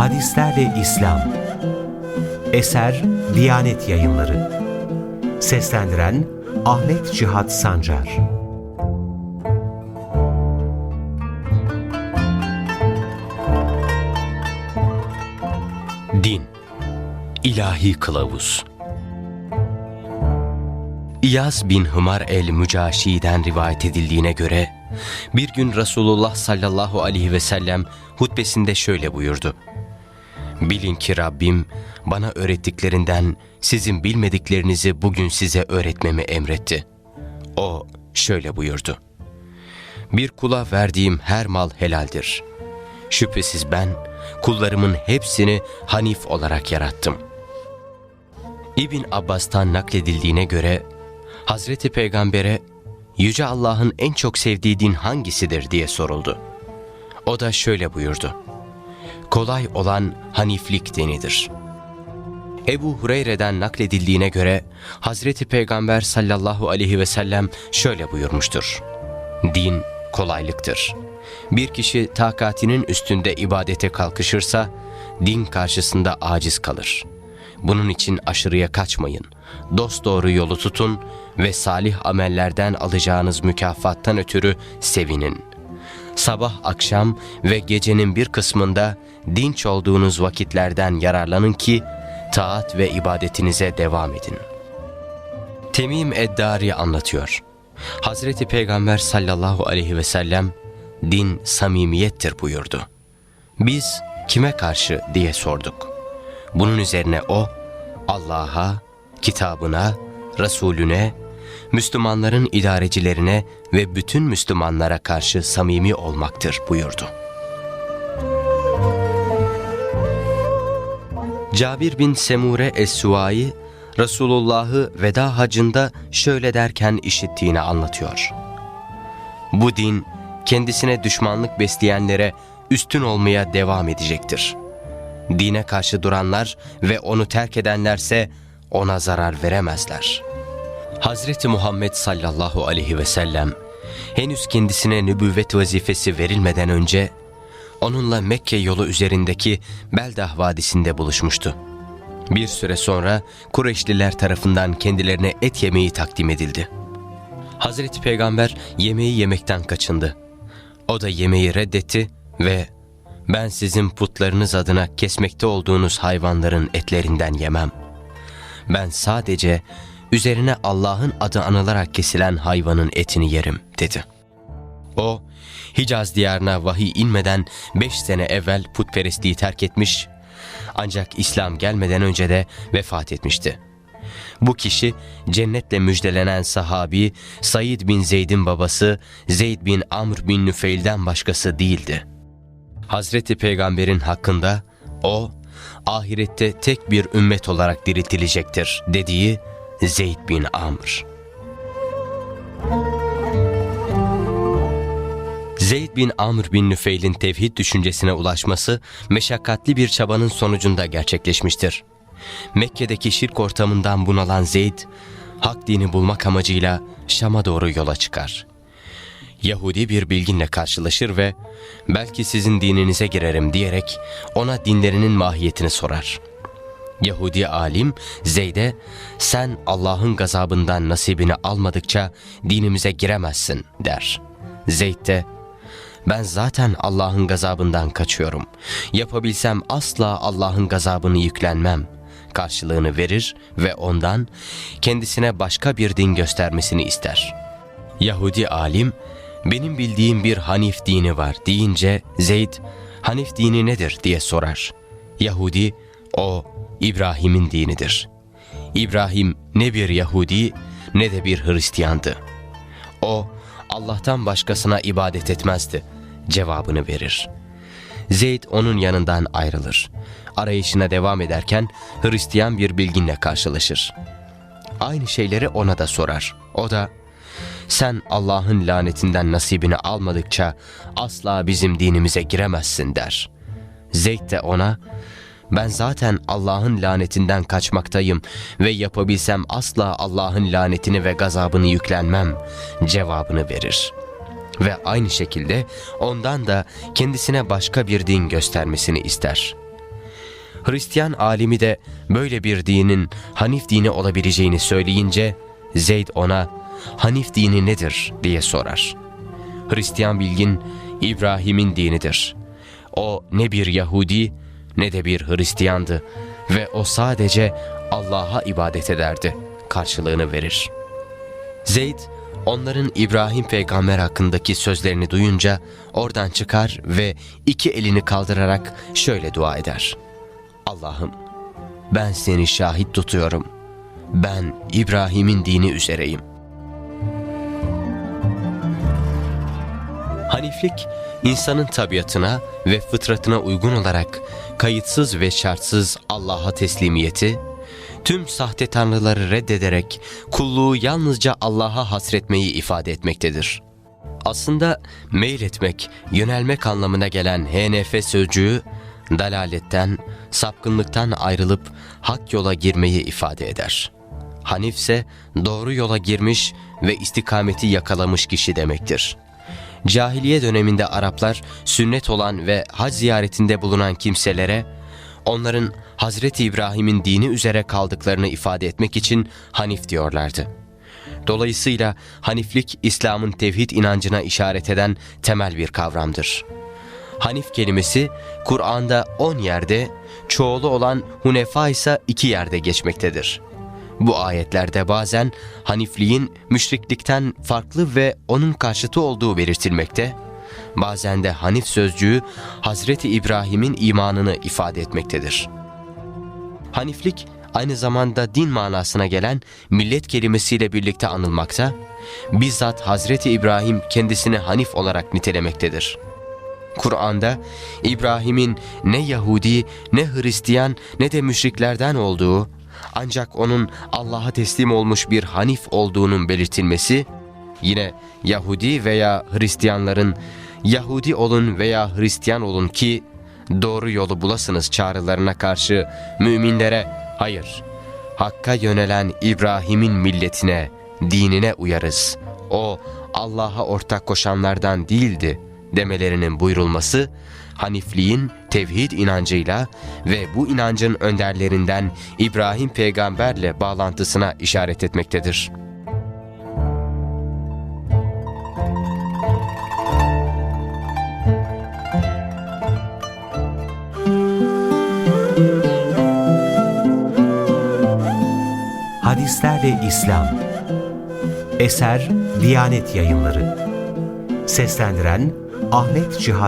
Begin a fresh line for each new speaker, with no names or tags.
Hadislerle İslam. Eser Diyanet Yayınları. Seslendiren Ahmet Cihat Sancar.
Din. İlahi Kılavuz. İyaz bin Hımar el-Mücaşi'den rivayet edildiğine göre bir gün Resulullah sallallahu aleyhi ve sellem hutbesinde şöyle buyurdu. Bilin ki Rabbim bana öğrettiklerinden sizin bilmediklerinizi bugün size öğretmemi emretti. O şöyle buyurdu. Bir kula verdiğim her mal helaldir. Şüphesiz ben kullarımın hepsini Hanif olarak yarattım. İbn Abbas'tan nakledildiğine göre Hazreti Peygamber'e Yüce Allah'ın en çok sevdiği din hangisidir diye soruldu. O da şöyle buyurdu. Kolay olan Haniflik dinidir. Ebu Hureyre'den nakledildiğine göre Hazreti Peygamber sallallahu aleyhi ve sellem şöyle buyurmuştur. Din kolaylıktır. Bir kişi takatinin üstünde ibadete kalkışırsa din karşısında aciz kalır. Bunun için aşırıya kaçmayın. Dosdoğru yolu tutun ve salih amellerden alacağınız mükafattan ötürü sevinin. Sabah, akşam ve gecenin bir kısmında dinç olduğunuz vakitlerden yararlanın ki taat ve ibadetinize devam edin. Temim Eddari anlatıyor. Hazreti Peygamber sallallahu aleyhi ve sellem din samimiyettir buyurdu. Biz kime karşı diye sorduk. Bunun üzerine o Allah'a, kitabına, Resulüne, Müslümanların idarecilerine ve bütün Müslümanlara karşı samimi olmaktır buyurdu. Cabir bin Semure Es-Suvai, Resulullah'ı veda hacında şöyle derken işittiğini anlatıyor. Bu din kendisine düşmanlık besleyenlere üstün olmaya devam edecektir. Dine karşı duranlar ve onu terk edenlerse ona zarar veremezler. Hazreti Muhammed sallallahu aleyhi ve sellem henüz kendisine nübüvvet vazifesi verilmeden önce onunla Mekke yolu üzerindeki Beldah Vadisi'nde buluşmuştu. Bir süre sonra Kureyşliler tarafından kendilerine et yemeği takdim edildi. Hazreti Peygamber yemeği yemekten kaçındı. O da yemeği reddetti ve ben sizin putlarınız adına kesmekte olduğunuz hayvanların etlerinden yemem. Ben sadece üzerine Allah'ın adı anılarak kesilen hayvanın etini yerim dedi. O Hicaz diyarına vahiy inmeden beş sene evvel putperestliği terk etmiş ancak İslam gelmeden önce de vefat etmişti. Bu kişi cennetle müjdelenen sahabi Said bin Zeyd'in babası Zeyd bin Amr bin Nüfeil'den başkası değildi. Hazreti Peygamber'in hakkında o ahirette tek bir ümmet olarak diriltilecektir dediği Zeyd bin Amr. Zeyd bin Amr bin Nüfeil'in tevhid düşüncesine ulaşması meşakkatli bir çabanın sonucunda gerçekleşmiştir. Mekke'deki şirk ortamından bunalan Zeyd, hak dini bulmak amacıyla Şam'a doğru yola çıkar. Yahudi bir bilginle karşılaşır ve belki sizin dininize girerim diyerek ona dinlerinin mahiyetini sorar. Yahudi alim Zeyd'e sen Allah'ın gazabından nasibini almadıkça dinimize giremezsin der. Zeyd de ben zaten Allah'ın gazabından kaçıyorum. Yapabilsem asla Allah'ın gazabını yüklenmem. Karşılığını verir ve ondan kendisine başka bir din göstermesini ister. Yahudi alim, benim bildiğim bir Hanif dini var deyince Zeyd, Hanif dini nedir diye sorar. Yahudi, o İbrahim'in dinidir. İbrahim ne bir Yahudi ne de bir Hristiyandı. O, Allah'tan başkasına ibadet etmezdi cevabını verir. Zeyd onun yanından ayrılır. Arayışına devam ederken Hristiyan bir bilginle karşılaşır. Aynı şeyleri ona da sorar. O da sen Allah'ın lanetinden nasibini almadıkça asla bizim dinimize giremezsin der. Zeyd de ona ben zaten Allah'ın lanetinden kaçmaktayım ve yapabilsem asla Allah'ın lanetini ve gazabını yüklenmem cevabını verir. Ve aynı şekilde ondan da kendisine başka bir din göstermesini ister. Hristiyan alimi de böyle bir dinin Hanif dini olabileceğini söyleyince Zeyd ona Hanif dini nedir diye sorar. Hristiyan bilgin İbrahim'in dinidir. O ne bir Yahudi ne de bir Hristiyandı ve o sadece Allah'a ibadet ederdi. Karşılığını verir. Zeyd onların İbrahim peygamber hakkındaki sözlerini duyunca oradan çıkar ve iki elini kaldırarak şöyle dua eder. Allah'ım ben seni şahit tutuyorum. Ben İbrahim'in dini üzereyim. Haniflik, insanın tabiatına ve fıtratına uygun olarak kayıtsız ve şartsız Allah'a teslimiyeti, tüm sahte tanrıları reddederek kulluğu yalnızca Allah'a hasretmeyi ifade etmektedir. Aslında meyletmek, yönelmek anlamına gelen HNF sözcüğü, dalaletten, sapkınlıktan ayrılıp hak yola girmeyi ifade eder. Hanif ise doğru yola girmiş ve istikameti yakalamış kişi demektir. Cahiliye döneminde Araplar sünnet olan ve hac ziyaretinde bulunan kimselere onların Hazreti İbrahim'in dini üzere kaldıklarını ifade etmek için Hanif diyorlardı. Dolayısıyla Haniflik İslam'ın tevhid inancına işaret eden temel bir kavramdır. Hanif kelimesi Kur'an'da 10 yerde, çoğulu olan Hunefa ise 2 yerde geçmektedir. Bu ayetlerde bazen Hanifliğin müşriklikten farklı ve onun karşıtı olduğu belirtilmekte, bazen de Hanif sözcüğü Hazreti İbrahim'in imanını ifade etmektedir. Haniflik aynı zamanda din manasına gelen millet kelimesiyle birlikte anılmakta, bizzat Hazreti İbrahim kendisini Hanif olarak nitelemektedir. Kur'an'da İbrahim'in ne Yahudi, ne Hristiyan, ne de müşriklerden olduğu, ancak onun Allah'a teslim olmuş bir Hanif olduğunun belirtilmesi, yine Yahudi veya Hristiyanların Yahudi olun veya Hristiyan olun ki doğru yolu bulasınız çağrılarına karşı müminlere hayır, Hakka yönelen İbrahim'in milletine, dinine uyarız. O Allah'a ortak koşanlardan değildi demelerinin buyurulması, Hanifliğin tevhid inancıyla ve bu inancın önderlerinden İbrahim peygamberle bağlantısına işaret etmektedir.
Hadislerle İslam Eser Diyanet Yayınları Seslendiren Ahmet Cihat